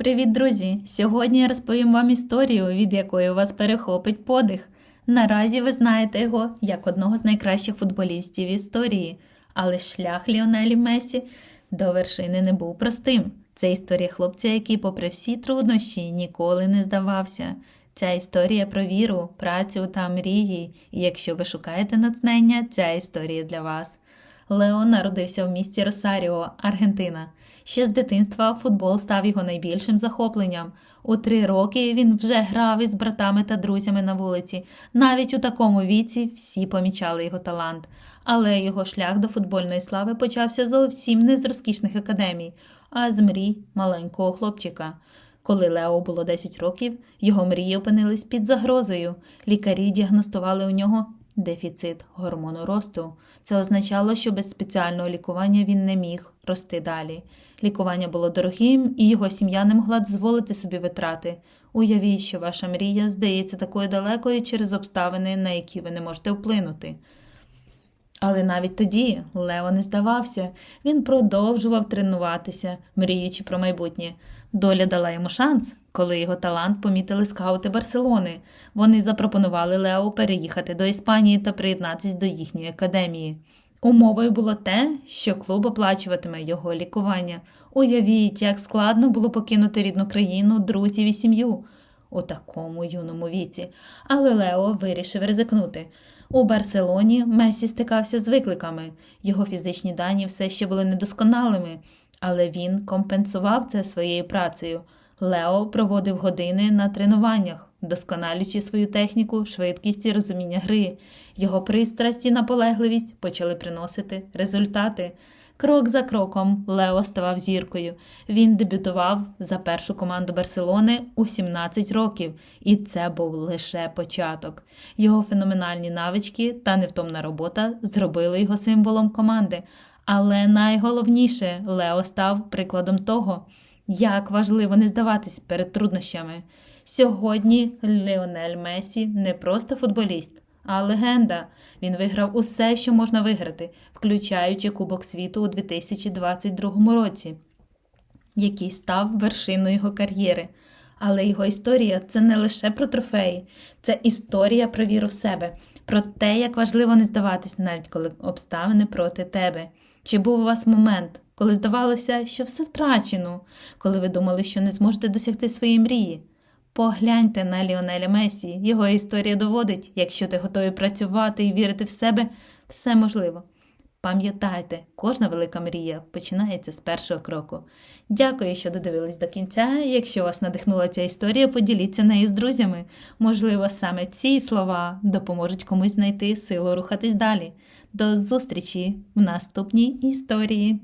Привіт, друзі! Сьогодні я розповім вам історію, від якої вас перехопить подих. Наразі ви знаєте його як одного з найкращих футболістів історії, але шлях Ліонелі Месі до вершини не був простим. Це історія хлопця, який, попри всі труднощі, ніколи не здавався. Ця історія про віру, працю та мрії, і якщо ви шукаєте натхнення, ця історія для вас. Лео народився в місті Росаріо, Аргентина. Ще з дитинства футбол став його найбільшим захопленням. У три роки він вже грав із братами та друзями на вулиці. Навіть у такому віці всі помічали його талант. Але його шлях до футбольної слави почався зовсім не з розкішних академій, а з мрій маленького хлопчика. Коли Лео було 10 років, його мрії опинились під загрозою. Лікарі діагностували у нього дефіцит гормону росту. Це означало, що без спеціального лікування він не міг рости далі. Лікування було дорогим, і його сім'я не могла дозволити собі витрати. Уявіть, що ваша мрія здається такою далекою через обставини, на які ви не можете вплинути. Але навіть тоді Лео не здавався. Він продовжував тренуватися, мріючи про майбутнє. Доля дала йому шанс, коли його талант помітили скаути Барселони. Вони запропонували Лео переїхати до Іспанії та приєднатися до їхньої академії. Умовою було те, що клуб оплачуватиме його лікування. Уявіть, як складно було покинути рідну країну, друзів і сім'ю у такому юному віці. Але Лео вирішив ризикнути. У Барселоні Месі стикався з викликами. Його фізичні дані все ще були недосконалими, але він компенсував це своєю працею. Лео проводив години на тренуваннях, вдосконалюючи свою техніку, швидкість і розуміння гри. Його пристрасть і наполегливість почали приносити результати. Крок за кроком Лео ставав зіркою. Він дебютував за першу команду Барселони у 17 років, і це був лише початок. Його феноменальні навички та невтомна робота зробили його символом команди. Але найголовніше Лео став прикладом того, як важливо не здаватись перед труднощами. Сьогодні Леонель Месі не просто футболіст, а легенда. Він виграв усе, що можна виграти, включаючи Кубок світу у 2022 році, який став вершиною його кар'єри. Але його історія це не лише про трофеї, це історія про віру в себе, про те, як важливо не здаватись, навіть коли обставини проти тебе. Чи був у вас момент, коли здавалося, що все втрачено, коли ви думали, що не зможете досягти своєї мрії? Погляньте на Ліонеля Месі. Його історія доводить, якщо ти готовий працювати і вірити в себе, все можливо. Пам'ятайте, кожна велика мрія починається з першого кроку. Дякую, що додивились до кінця. Якщо вас надихнула ця історія, поділіться нею з друзями. Можливо, саме ці слова допоможуть комусь знайти силу рухатись далі. До зустрічі в наступній історії.